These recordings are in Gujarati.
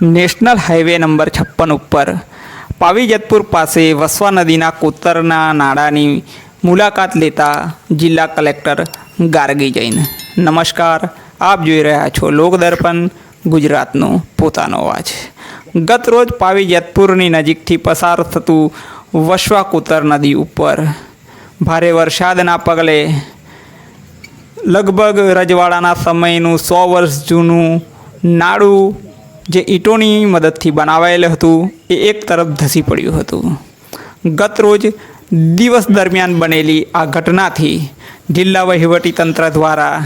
નેશનલ હાઈવે નંબર છપ્પન ઉપર પાવીજતપુર પાસે વસવા નદીના કોતરના નાળાની મુલાકાત લેતા જિલ્લા કલેક્ટર ગાર્ગી જૈન. નમસ્કાર, આપ જોઈ રહ્યા છો લોકદર્પણ, ગુજરાતનો પોતાનો અવાજ. ગત રોજ પાવીજતપુરની નજીકથી પસાર થતું વસવા કોતર નદી ઉપર ભારે વરસાદના પગલે લગભગ રજવાડાના સમયનું સો વર્ષ જૂનું નાડું જે ઈંટોની મદદથી બનાવાયેલું હતું, એ એક તરફ ધસી પડ્યું હતું. ગત રોજ દિવસ દરમિયાન બનેલી આ ઘટનાથી જિલ્લા વહીવટી તંત્ર દ્વારા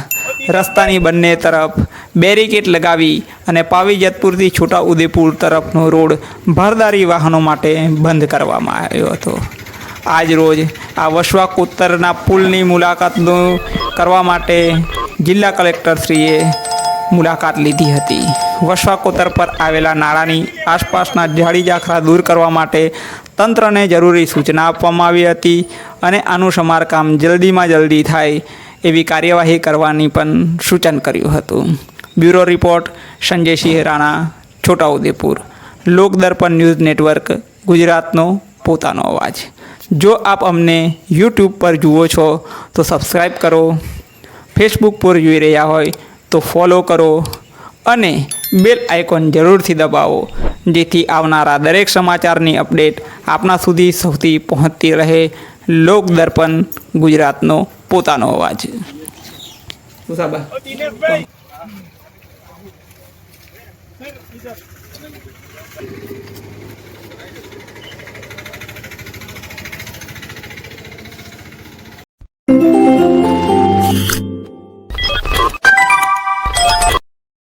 રસ્તાની બંને તરફ બેરિકેડ લગાવી અને પાવીજતપુરથી છોટા ઉદેપુર તરફનો રોડ ભારદારી વાહનો માટે બંધ કરવામાં આવ્યો હતો. આજ રોજ આ વસવા કોતરના પુલની મુલાકાતનું કરવા માટે જિલ્લા કલેક્ટરશ્રીએ મુલાકાત લીધી હતી. વશવાકોતર પર આવેલા નાળાની આસપાસના જાળી જાખરા દૂર કરવા માટે તંત્રને જરૂરી સૂચના આપવામાં આવી હતી અને આનું સમારકામ જલ્દીમાં જલ્દી થાય એવી કાર્યવાહી કરવાની પણ સૂચન કર્યું હતું. Bureau report, Sanjaysinh Rana, Chhotaudepur. Lokdarpan news network, ગુજરાતનો પોતાનો અવાજ. જો આપ અમને યુટ્યુબ પર જુઓ છો તો સબસ્ક્રાઈબ કરો. ફેસબુક પર જોઈ રહ્યા હોય તો ફોલો કરો અને બેલ આઇકોન જરૂરથી દબાવો, જેથી આવનારા દરેક સમાચારની અપડેટ આપના સુધી સૌથી પહોંચતી રહે. લોક દર્પણ, ગુજરાતનો પોતાનો અવાજ. Thank દિનેશભાઈ